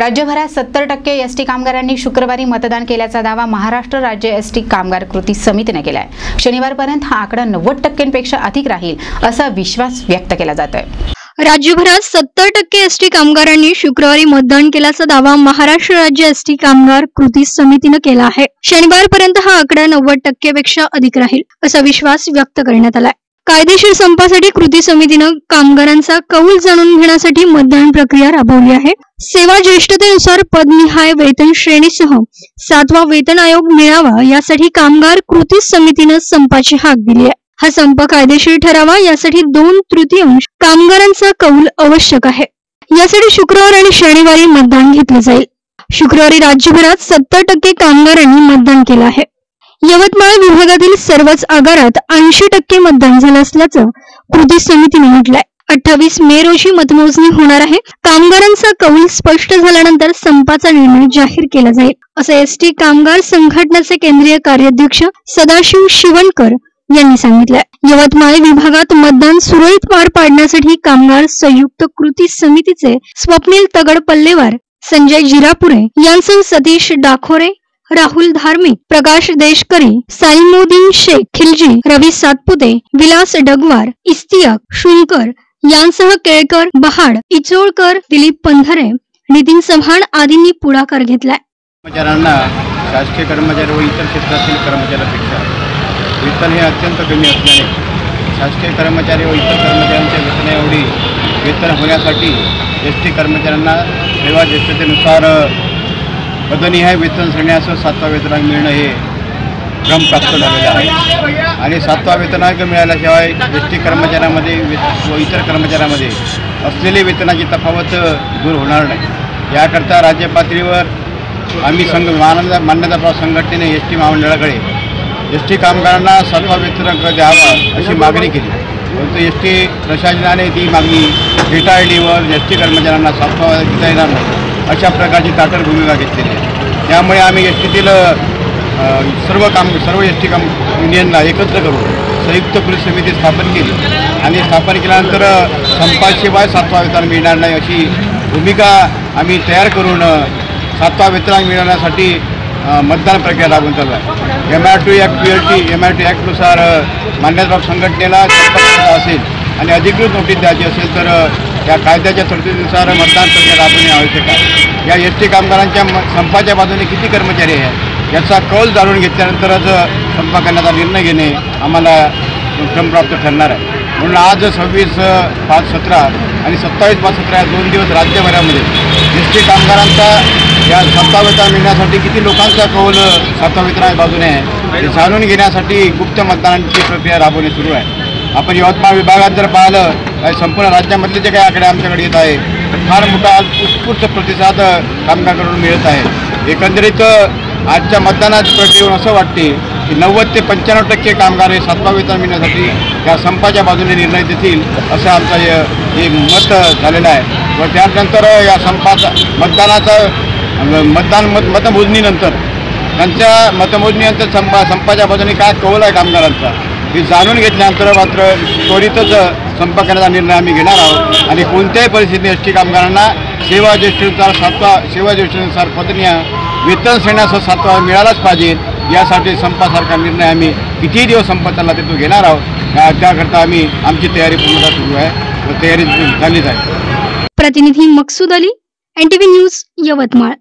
राज्यभरात सत्तर टक्के एस टी कामगारांनी शुक्रवारी मतदान केल्याचा दावा महाराष्ट्र राज्य एस टी कामगार कृती समितीने केलाय. शनिवारपर्यंत हा आकडा नव्वद टक्क्यांपेक्षा अधिक राहील असा विश्वास व्यक्त केला जातोय. राज्यभरात सत्तर टक्के एसटी कामगारांनी शुक्रवारी मतदान केल्याचा दावा महाराष्ट्र राज्य एसटी कामगार कृती समितीनं केला आहे. शनिवारपर्यंत हा आकडा नव्वद टक्केपेक्षा अधिक राहील असा विश्वास व्यक्त करण्यात आलाय. कायदेशीर संपासाठी कृती समितीनं कामगारांचा कौल जाणून घेण्यासाठी मतदान प्रक्रिया राबवली आहे. सेवा ज्येष्ठतेनुसार पदनिहाय वेतन श्रेणीसह सातवा वेतन आयोग मिळावा यासाठी कामगार कृती समितीनं संपाची हाक दिली आहे. हा संप कायदेशीर ठरावा यासाठी दोन तृतीयांश कामगारांचा कौल आवश्यक आहे. यासाठी शुक्रवार आणि शनिवारी मतदान घेतलं जाईल. शुक्रवारी राज्यभरात सत्तर टक्के कामगारांनी मतदान केलं आहे. यवतमाळ विभागातील सर्वच आगारात ऐंशी टक्के मतदान झालं असल्याचं कृती समितीने म्हटलंय. अठ्ठावीस मे रोजी मतमोजणी होणार आहे. कामगारांचा कौल स्पष्ट झाल्यानंतर संपाचा निर्णय जाहीर केला जाईल. असं एसटी कामगार संघटनेचे केंद्रीय कार्याध्यक्ष सदाशिव शिवणकर यांनी सांगितलंय. यवतमाळ विभागात मतदान सुरळीत पार पाडण्यासाठी कामगार संयुक्त कृती समितीचे स्वप्नील तगड पल्लेवार संजय जिरापुरे यांसह सतीश डाखोरे राहुल धार्मिक प्रकाश देशकरी सालिमोदीन शेख खिलजी रवी सातपुते विलास डगवार इस्तियाक शुंकर यांसह केळकर बहाड इचोळकर दिलीप पंधरे नितीन चव्हाण आदींनी पुढाकार घेतलाय कर्मचाऱ्यांना शासकीय कर्मचारी व इतर क्षेत्रातील कर्मचाऱ्यांपेक्षा वेतन हे अत्यंत कमी असल्याने शासकीय कर्मचारी व इतर कर्मचाऱ्यांच्या वेतनाएवढी वेतन होण्यासाठी एस टी कर्मचाऱ्यांना सेवा ज्येष्ठतेनुसार पदनिहाय वेतन श्रेण्यासह सातवा वेतनांक मिळणं हे क्रमप्राप्त झालेलं आहे. आणि सातवा वेतनांक मिळाल्याशिवाय एस टी कर्मचाऱ्यामध्ये व इतर कर्मचाऱ्यांमध्ये असलेली वेतनाची तफावत दूर होणार नाही. याकरता राज्य पातळीवर आम्ही संघ मान्यता मान्यताप्राप्त संघटनेने एस टी महामंडळाकडे एस टी कामगारांना सातवा वेतनांक द्यावा अशी मागणी केली. परंतु एस टी प्रशासनाने ती मागणी फेटाळलीवर एस टी कर्मचाऱ्यांना सातवा देता येणार नाही. अशा प्रकारची ताकद भूमिका घेतलेली आहे. त्यामुळे आम्ही एस टीतील सर्व काम सर्व एस टी काम युनियनला एकत्र करून संयुक्त पोलीस समिती स्थापन केली. आणि स्थापन केल्यानंतर संपाशिवाय सातवा वेतन मिळणार नाही अशी भूमिका आम्ही तयार करून सातवा वेतन मिळवण्यासाठी मतदान प्रक्रिया लागून चालू आहे. M R two act P L T M R T ॲक्टनुसार मान्यता संघटनेला संपर्क असेल आणि अधिकृत नोटीस द्यायची असेल तर या कायद्याच्या तरतुदीनुसार मतदान प्रक्रिया राबवणे आवश्यक आहे. या एस टी कामगारांच्या म- संपाच्या बाजूने किती कर्मचारी आहे याचा कौल जाणून घेतल्यानंतरच संप करण्याचा निर्णय घेणे आम्हाला क्रमप्राप्त ठरणार आहे. म्हणून आज सव्वीस पाच सतरा आणि सत्तावीस पाच सतरा या दोन दिवस राज्यभरामध्ये एस टी कामगारांचा या सत्ता मिळण्यासाठी किती लोकांचा कौल सत्तावेतरा बाजूने आहे हे जाणून घेण्यासाठी गुप्त मतदानाची प्रक्रिया राबवणे सुरू आहे. आपण यवतमाळ विभागात जर पाहिलं संपूर्ण राज्यामधले जे काही आकडे आमच्याकडे येत आहे फार मोठा आज उत्स्फूर्त प्रतिसाद कामगारांकडून मिळत आहे. एकंदरीत आजच्या मतदानात प्रक्रियेवरून असं वाटते की नव्वद ते पंच्याण्णव टक्के कामगार हे सातवा वेतन मिळण्यासाठी या संपाच्या बाजूने निर्णय देतील असं आमचं हे हे मत झालेलं आहे. व त्यानंतर या संपाचा मतदानाचं मतदान मत मतमोजणीनंतर त्यांच्या मतमोजणीनंतर संपा संपाच्या बाजूने काय कौल आहे कामगारांचा? हे जाणून घेतल्यानंतर मात्र त्वरितच संप करण्याचा निर्णय आम्ही घेणार आहोत. आणि कोणत्याही परिस्थितीत एस टी कामगारांना सेवा ज्येष्ठतेनुसार सातवा सेवा ज्येष्ठतेनुसार पदन्या वेतन श्रेण्यासह सातवा मिळालाच पाहिजे यासाठी संपासारखा निर्णय आम्ही कितीही दिवस संप चालला ते तो घेणार आहोत. त्याकरता आम्ही आमची तयारी पूर्णतः सुरू आहे. व तयारी झालीच आहे. प्रतिनिधी मकसूद अली एनटीव्ही न्यूज यवतमाळ.